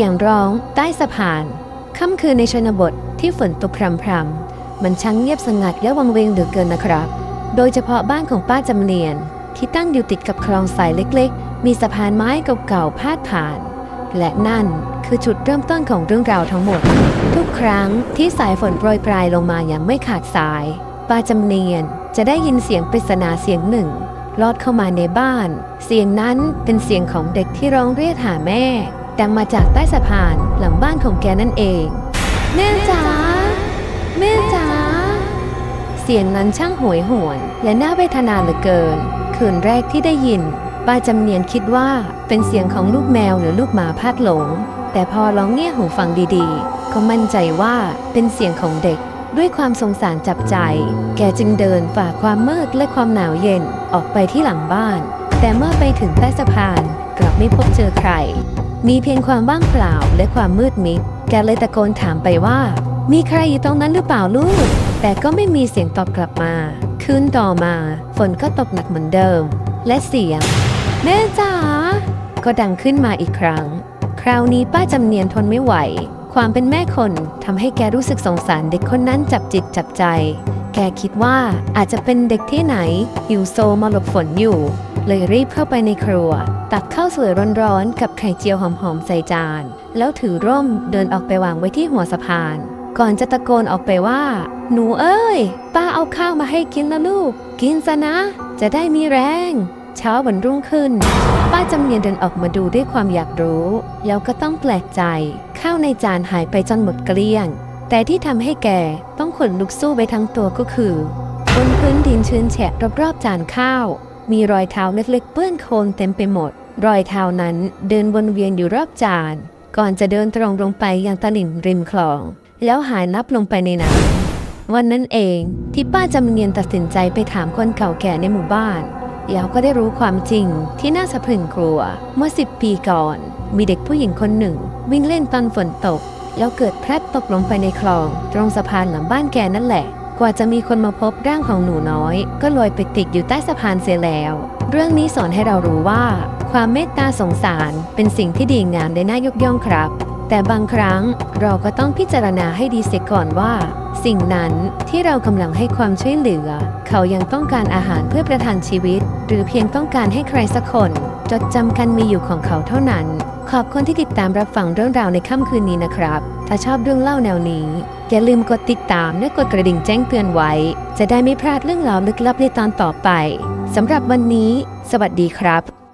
สียงร้องใต้สะพาน ค่ำคืนในชนบทที่ฝนตกพรำๆมันช่างเงียบสงัดและวังเวงเหลือเกินนะครับ โดยเฉพาะบ้านของป้าจำเนียน ที่ตั้งอยู่ติดกับคลองสายเล็กๆ มีสะพานไม้เก่าๆพาดผ่าน และนั่นคือจุดเริ่มต้นของเรื่องราวทั้งหมด ทุกครั้งที่สายฝนโปรยปลายลงมาอย่างไม่ขาดสาย ป้าจำเนียนจะได้ยินเสียงปริศนาเสียงหนึ่งลอดเข้ามาในบ้าน เสียงนั้นเป็นเสียงของเด็กที่ร้องเรียกหาแม่ ดังมาจากใต้สะพานหลังบ้านของแกนั่นเอง แม่จ๋าแม่จ๋าเสียงนั้นช่างหวยหวนและน่าเวทนาเหลือเกิน คืนแรกที่ได้ยินป้าจำเนียนคิดว่าเป็นเสียงของลูกแมวหรือลูกหมาพลัดหลง แต่พอลองเงี่ยหูฟังดีๆ ก็มั่นใจว่าเป็นเสียงของเด็กด้วยความสงสารจับใจ แกจึงเดินฝ่าความมืดและความหนาวเย็นออกไปที่หลังบ้าน แต่เมื่อไปถึงใต้สะพานกลับไม่พบเจอใคร มีเพียงความว่างเปล่าและความมืดมิด แกเลยตะโกนถามไปว่า มีใครอยู่ตรงนั้นหรือเปล่าลูก แต่ก็ไม่มีเสียงตอบกลับมา คืนต่อมา ฝนก็ตกหนักเหมือนเดิม และเสียง แม่จ๋า ก็ดังขึ้นมาอีกครั้ง คราวนี้ป้าจำเนียนทนไม่ไหว ความเป็นแม่คนทำให้แกรู้สึกสงสารเด็กคนนั้นจับจิตจับใจ แกคิดว่าอาจจะเป็นเด็กที่ไหนหิวโซมาหลบฝนอยู่ เลยรีบเข้าไปในครัว ตักข้าวสวยร้อนๆ กับไข่เจียวหอมๆ ใส่จาน แล้วถือร่มเดินออกไปวางไว้ที่หัวสะพาน ก่อนจะตะโกนออกไปว่า หนูเอ้ย ป้าเอาข้าวมาให้กินนะลูก กินซะนะ จะได้มีแรง เช้าวันรุ่งขึ้น ป้าจำเนียนเดินออกมาดูด้วยความอยากรู้ แล้วก็ต้องแปลกใจ ข้าวในจานหายไปจนหมดเกลี้ยง แต่ที่ทำให้แกต้องขนลุกสู้ไปทั้งตัวก็คือบนพื้นดินชื้นแฉะรอบๆจานข้าว มีรอยเท้าเล็กๆเปื้อนโคลนเต็มไปหมด รอยเท้านั้นเดินวนเวียนอยู่รอบจาน ก่อนจะเดินตรงลงไปยังตลิ่งริมคลอง แล้วหายนับลงไปในน้ำวันนั้นเองที่ป้าจำเนียนตัดสินใจไปถามคนเก่าแก่ในหมู่บ้านแล้วก็ได้รู้ความจริงที่น่าสะพรึงกลัว เมื่อสิบปีก่อน มีเด็กผู้หญิงคนหนึ่ง วิ่งเล่นตอนฝนตก แล้วเกิดพลัดตกลงไปในคลอง ตรงสะพานหลังบ้านแกนั่นแหละ กว่าจะมีคนมาพบร่างของหนูน้อย ก็ลอยไปติดอยู่ใต้สะพานเสียแล้ว เรื่องนี้สอนให้เรารู้ว่า ความเมตตาสงสารเป็นสิ่งที่ดีงามและน่ายกย่องครับ แต่บางครั้งเราก็ต้องพิจารณาให้ดีเสียก่อนว่า สิ่งนั้นที่เรากำลังให้ความช่วยเหลือ เขายังต้องการอาหารเพื่อประทังชีวิต หรือเพียงต้องการให้ใครสักคน จดจำการมีอยู่ของเขาเท่านั้น ขอบคุณที่ติดตามรับฟังเรื่องราวในค่ำคืนนี้นะครับ ถ้าชอบเรื่องเล่าแนวนี้ อย่าลืมกดติดตามและกดกระดิ่งแจ้งเตือนไว้ จะได้ไม่พลาดเรื่องราวลึกลับในตอนต่อไปสำหรับวันนี้ สวัสดีครับ